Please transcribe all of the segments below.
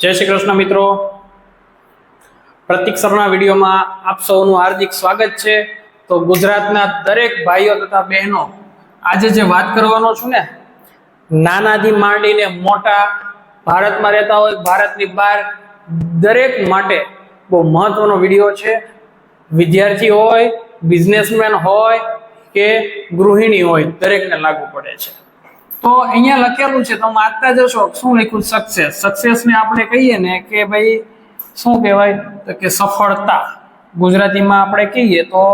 જય શ્રી કૃષ્ણ મિત્રો. પ્રતિક સરના વિડીયોમાં આપ સૌનું હાર્દિક સ્વાગત છે. તો ગુજરાતના દરેક ભાઈઓ તથા બહેનો, આજે જે વાત કરવાનો છું ને, નાનાથી માંડીને મોટા, ભારતમાં રહેતા હોય, ભારતની બહાર, દરેક માટે બહુ મહત્વનો વીડિયો છે. વિદ્યાર્થી હોય બિઝનેસમેન હોય કે ગૃહિણી હોય, દરેકને લાગુ પડે છે. તો અહીંયા લખેલું છે તમે વાંચતા જશો, શું લખ્યું? સક્સેસ સક્સેસને આપણે કહીએ ને કે ભાઈ, શું કહેવાય? તો કે સફળતા. ગુજરાતીમાં આપણે કહીએ તો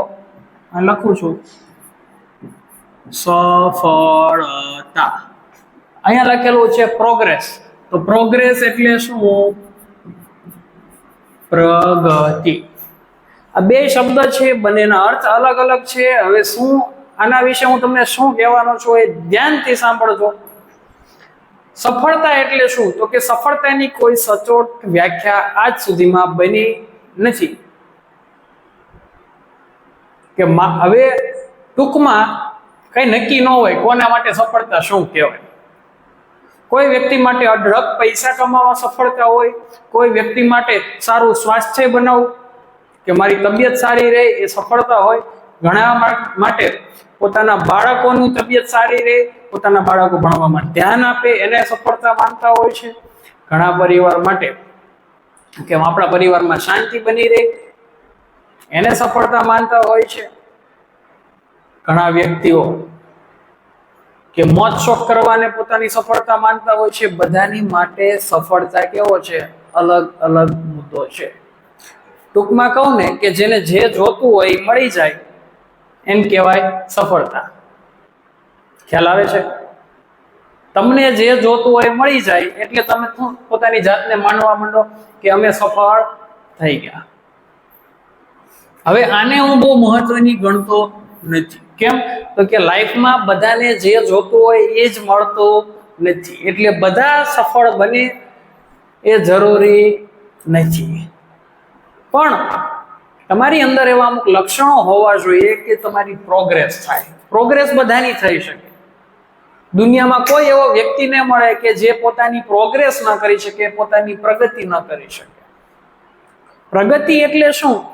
લખું છું. સફળતા. અહીંયા લખેલું છે પ્રોગ્રેસ તો પ્રોગ્રેસ એટલે શું? પ્રગતિ. આ બે શબ્દ છે, બંનેના અર્થ અલગ અલગ છે. હવે શું આના વિશે હું તમને શું કહેવાનો છું એ ધ્યાનથી સાંભળજો. સફળતા એટલે શું? તો કે સફળતાની કોઈ સચોટ વ્યાખ્યા આજ સુધીમાં બની નથી. કે હવે ટૂંકમાં કઈ નક્કી ન હોય કોના માટે સફળતા શું કહેવાય? કોઈ વ્યક્તિ માટે અઢળક પૈસા કમાવા સફળતા હોય, કોઈ વ્યક્તિ માટે સારું સ્વાસ્થ્ય બનાવવું કે મારી તબિયત સારી રહે એ સફળતા હોય ઘણા માટે પોતાના બાળકોની તબિયત સારી રહે, પોતાના બાળકો ભણવામાં ધ્યાન આપે, એને સફળતા માનતા હોય છે. ઘણા પરિવાર માટે કે આપણા પરિવારમાં શાંતિ બની રહે, એને સફળતા માનતા હોય છે. ઘણા વ્યક્તિઓ કે મોત શોખ કરવાને પોતાની સફળતા માનતા હોય છે. બધાની માટે સફળતા કેવો છે? અલગ અલગ મુદ્દો છે. ટૂંકમાં કહું ને કે જેને જે જોતું હોય એ મળી જાય. એમ કહેવાય સફળતા. ખ્યાલ આવે છે? તમને જે જોતું હોય મળી જાય, એટલે તમે પોતાની જાતને માનવા માંડો કે અમે સફળ થઈ ગયા. હવે આને હું બહુ મહત્વની ગણતો નથી. કેમ? તો કે લાઈફમાં બધાને જે જોતું હોય એ જ મળતું નથી. એટલે બધા સફળ બને એ જરૂરી નથી. પણ તમારી અંદર એવા અમુક લક્ષણો હોવા જોઈએ કે તમારી પ્રોગ્રેસ થાય. પ્રોગ્રેસ બધાની થઈ શકે. દુનિયામાં કોઈ એવો વ્યક્તિ ન મળે કે જે પોતાની પ્રોગ્રેસ ન કરી શકે, પોતાની પ્રગતિ ન કરી શકે. પ્રગતિ એટલે શું?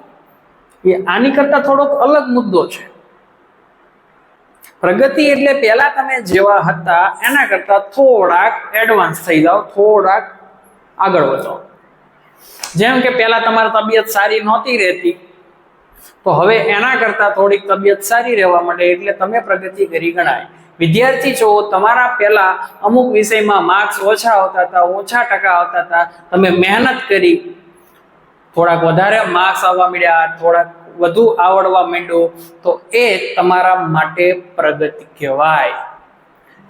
એ આની કરતા થોડોક અલગ મુદ્દો છે. પ્રગતિ એટલે પહેલા તમે જેવા હતા, એના કરતા થોડાક એડવાન્સ થઈ જાઓ, થોડાક આગળ વધો. જેમ કે પહેલા તમારી તબિયત સારી નહોતી રહેતી તો હવે એના કરતા થોડીક તબિયત સારી રહેવા માંડે એટલે તમે પ્રગતિ કરી ગણાય. વિદ્યાર્થી છો, તમારા પહેલા અમુક વિષયમાં માર્ક્સ ઓછા આવતા હતા, ઓછા ટકા આવતા હતા. તમે મહેનત કરી, થોડાક વધારે માર્ક્સ આવવા મળ્યા થોડાક વધુ આવડવા માંડ્યો, તો એ તમારા માટે પ્રગતિ કહેવાય.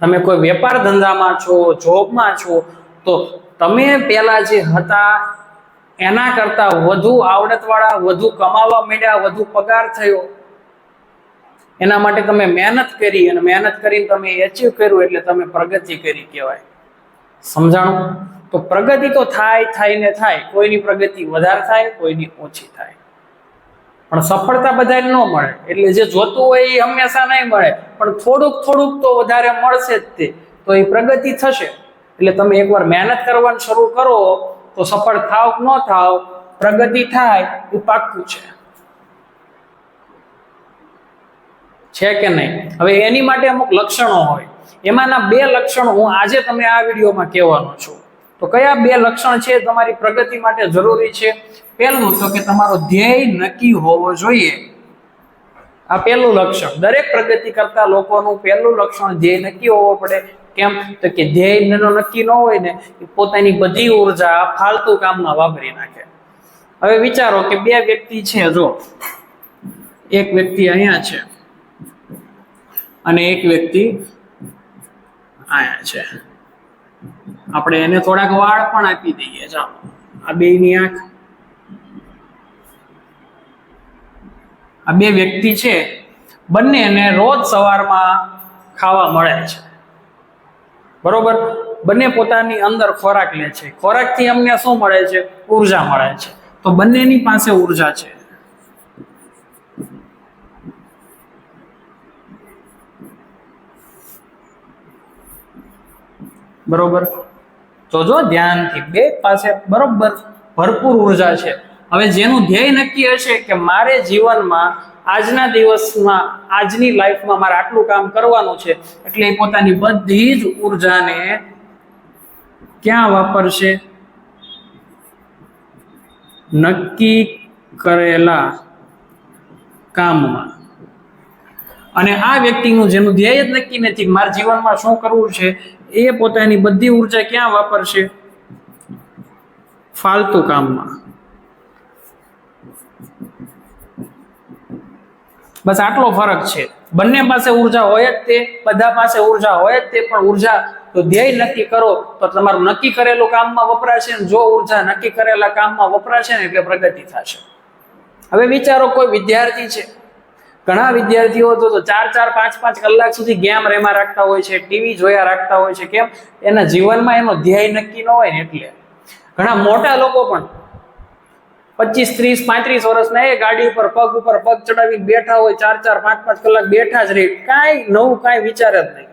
તમે કોઈ વેપાર ધંધામાં છો જોબમાં છો, તો તમે પહેલા જે હતા એના કરતા વધુ આવડતવાળા, વધુ કમાવા માંડ્યા, વધુ પગાર થયો. એના માટે તમે મહેનત કરી અને મહેનત કરીને તમે એચીવ કર્યું એટલે તમે પ્રગતિ કરી કહેવાય. સમજાણું? તો પ્રગતિ તો થાય થાય ને થાય. કોઈની પ્રગતિ વધારે થાય, કોઈની ઓછી થાય. પણ સફળતા બધાને ન મળે. એટલે જે જોતું હોય એ હંમેશા નહીં મળે. પણ થોડુંક થોડુંક તો વધારે મળશે જ તે. તો એ પ્રગતિ થશે. એટલે તમે એકવાર મહેનત કરવાનું શરૂ કરો. તો સફળ થાવ ન થાવ, પ્રગતિ થાય એ પાક્કું છે. છે કે નહીં? હવે એની માટે અમુક લક્ષણો હોય. એમાંના બે લક્ષણો હું આજે તમને આ વિડીયોમાં કહેવાનો છું. તો કયા બે લક્ષણ છે તમારી પ્રગતિ માટે જરૂરી છે? પહેલું તો કે તમારો ધ્યેય નક્કી હોવો જોઈએ. આ પહેલું લક્ષણ. દરેક પ્રગતિ કરતા લોકોનું પહેલું લક્ષણ ધ્યેય નક્કી હોવો પડે. કેમ? તો કે ધ્યેય નક્કી ન હોય ને પોતાની બધી ઊર્જા ફાલતુ કામમાં વાપરી નાખે. હવે વિચારો કે બે વ્યક્તિ છે, જો. એક વ્યક્તિ અહીંયા છે અને એક વ્યક્તિ અહીંયા છે. આપણે એને થોડાક વાળ પણ આપી દઈએ ચાલો આ બેની આંખ. આ બે વ્યક્તિ છે, બંનેને રોજ સવારમાં ખાવા મળે છે. બરોબર? બંને પોતાની અંદર ખોરાક લે છે. ખોરાકથી અમને શું મળે છે? ઊર્જા મળે છે. તો બંનેની પાસે ઊર્જા છે. બરોબર? જોજો ધ્યાનથી બે પાસે બરોબર ભરપૂર ઊર્જા છે. હવે જેનું ધ્યેય નક્કી હશે કે મારે જીવનમાં આજના દિવસમાં, આજની લાઈફમાં મારે આટલું કામ કરવાનું છે, એટલે એ પોતાની બધી જ ઉર્જાને ક્યાં વાપરશે? નક્કી કરેલા કામમાં. અને આ વ્યક્તિનું જેનું ધ્યેય જ નક્કી નથી મારા જીવનમાં શું કરવું છે, એ પોતાની બધી ઊર્જા ક્યાં વાપરશે? ફાલતુ કામમાં. બસ આટલો ફરક છે. બંને પાસે ઊર્જા હોય જ તે, બધા પાસે ઊર્જા હોય જ તે, પણ ઊર્જા તો ધ્યેય નક્કી કરો તો તમારું નક્કી કરેલું કામમાં વપરાશે જો ઊર્જા નક્કી કરેલા કામમાં વપરાશે ને એટલે પ્રગતિ થશે. હવે વિચારો કોઈ વિદ્યાર્થી છે. ઘણા વિદ્યાર્થીઓ તો ચાર ચાર, પાંચ પાંચ કલાક સુધી ગેમ રેમાં રાખતા હોય છે, ટીવી જોયા રાખતા હોય છે. કેમ? એના જીવનમાં એનો ધ્યેય નક્કી ન હોય ને એટલે. ઘણા મોટા લોકો પણ પચીસ, ત્રીસ, પાંત્રીસ વર્ષના એ ગાડી ઉપર પગ ઉપર પગ ચડાવી બેઠા હોય, ચાર ચાર, પાંચ પાંચ કલાક બેઠા જ રહે. કાંઈ નવું કાંઈ વિચાર જ નહીં.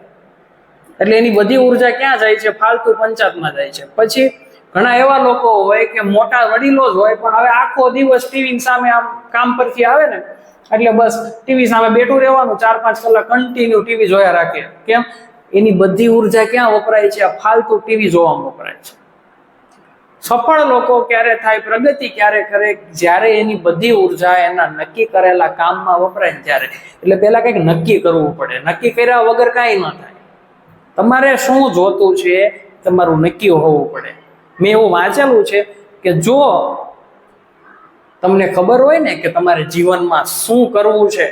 એટલે એની બધી ઊર્જા ક્યાં જાય છે? ફાલતુ પંચાયતમાં જાય છે. પછી ઘણા એવા લોકો હોય કે મોટા વડીલો જ હોય, પણ હવે આખો દિવસ ટીવી સામે આમ કામ પરથી આવે ને, એટલે બસ ટીવી સામે બેઠું રહેવાનું, ચાર, પાંચ કલાક કન્ટિન્યુ ટીવી જોયા રાખે. કેમ? એની બધી ઊર્જા ક્યાં વપરાય છે? આ ફાલતુ ટીવી જોવામાં વપરાય છે. સફળ લોકો ક્યારે થાય, પ્રગતિ ક્યારે કરે, જ્યારે એની બધી ઊર્જા એના નક્કી કરેલા કામમાં વપરાય ત્યારે. એટલે પહેલા કંઈક નક્કી કરવું પડે. નક્કી કર્યા વગર કાંઈ ન થાય. તમારે શું જોતું છે તમારું નક્કી હોવું પડે. મેં એવું વાંચેલું છે કે જો તમને ખબર હોય ને કે તમારે જીવનમાં શું કરવું છે,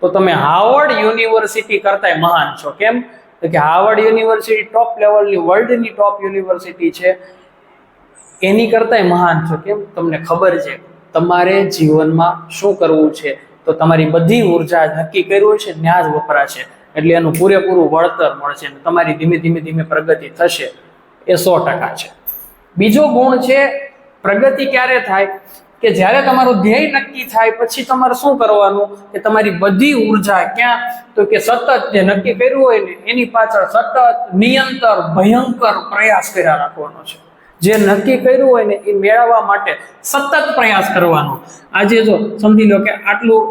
તો તમે હાવર્ડ યુનિવર્સિટી કરતાંય મહાન છો. કેમ? કે હાવર્ડ યુનિવર્સિટી ટોપ લેવલની વર્લ્ડની ટોપ યુનિવર્સિટી છે. એની કરતાંય મહાન છો કેમ? તમને ખબર છે, તમારે જીવનમાં શું કરવું છે? તો તમારી બધી ઊર્જા નક્કી કર્યું છે ત્યાં જ વપરાશે. એટલે એનું પૂરેપૂરું વળતર મળશે અને તમારી ધીમે ધીમે ધીમે પ્રગતિ થશે. એ સો ટકા છે. બીજો ગુણ છે, પ્રગતિ ક્યારે થાય? કે જ્યારે તમારું ધ્યેય નક્કી થાય, પછી તમારે શું કરવાનું? કે તમારી બધી ઊર્જા ક્યાં? તો કે સતત જે નક્કી કર્યું હોય ને, એની પાછળ સતત નિયંતર, ભયંકર પ્રયાસ કર્યા રાખવાનો છે. જે નક્કી કર્યું હોય ને એ મેળવવા માટે સતત પ્રયાસ કરવાનો. આજે જો સમજી લો કે આટલું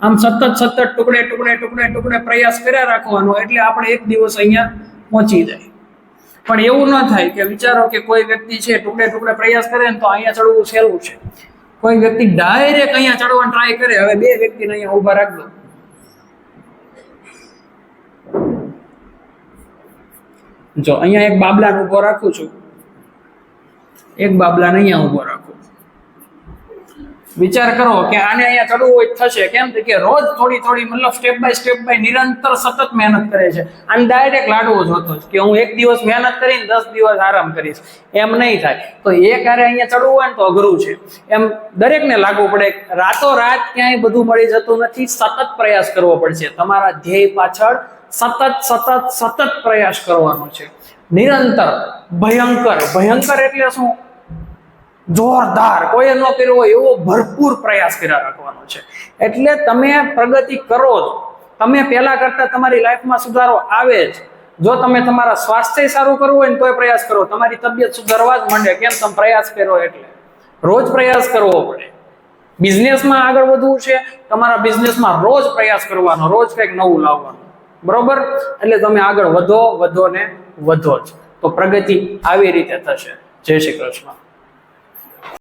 આમ સતત સતત ટુકડે ટુકડે ટુકડે ટુકડે પ્રયાસ કર્યા રાખવાનો એટલે આપણે એક દિવસ અહીંયા પહોંચી જાય. પણ એવું ન થાય કે વિચારો કે કોઈ વ્યક્તિ છે ટુકડે ટુકડે પ્રયાસ કરે ને તો અહીંયા ચડવું સહેલું છે. કોઈ વ્યક્તિ ડાયરેક્ટ અહીંયા ચડવાનો ટ્રાય કરે, હવે બે વ્યક્તિને અહીંયા ઊભા રાખ દો જો અહીંયા એક બાબલાને ઊભો રાખું છું. એક બાબલાને અહીંયા ઊભો રાખું. વિચાર કરો કે આને અહીંયા ચડવું હોય થશે. કેમ કે રોજ થોડી થોડી મતલબ સ્ટેપ બાય સ્ટેપ બાય નિરંતર સતત મહેનત કરે છે. અને ડાયરેક્ટ લાડવો જોતો જ કે હું એક દિવસ મહેનત કરીને દસ દિવસ આરામ કરીશ. એમ નહીં થાય. તો એક ક્યારે અહીંયા ચડવું હોય ને તો અઘરું છે. એમ દરેકને લાગવું પડે. રાતો રાત ક્યાંય બધું મળી જતું નથી. સતત પ્રયાસ કરવો પડશે. તમારા ધ્યેય પાછળ સતત સતત સતત પ્રયાસ કરવાનો છે. નિરંતર, ભયંકર. ભયંકર એટલે શું? જોરદાર. કોઈએ ન કર્યો હોય એવો ભરપૂર પ્રયાસ કર્યા રાખવાનો છે. એટલે તમે પ્રગતિ કરો જ. તમે પહેલા કરતા તમારી લાઈફમાં સુધારો આવે જ. જો તમે તમારા સ્વાસ્થ્ય સારું કરવું હોય ને તોય પ્રયાસ કરો. તમારી તબિયત સુધારવા જ માંડે. કેમ તમે પ્રયાસ કર્યો એટલે? રોજ પ્રયાસ કરવો પડે. બિઝનેસમાં આગળ વધવું છે. તમારા બિઝનેસમાં રોજ પ્રયાસ કરવાનો. રોજ કંઈક નવું લાવવાનું. બરોબર? એટલે તમે આગળ વધો વધો ને વધો જ. તો પ્રગતિ આવી રીતે થશે. જય શ્રી કૃષ્ણ.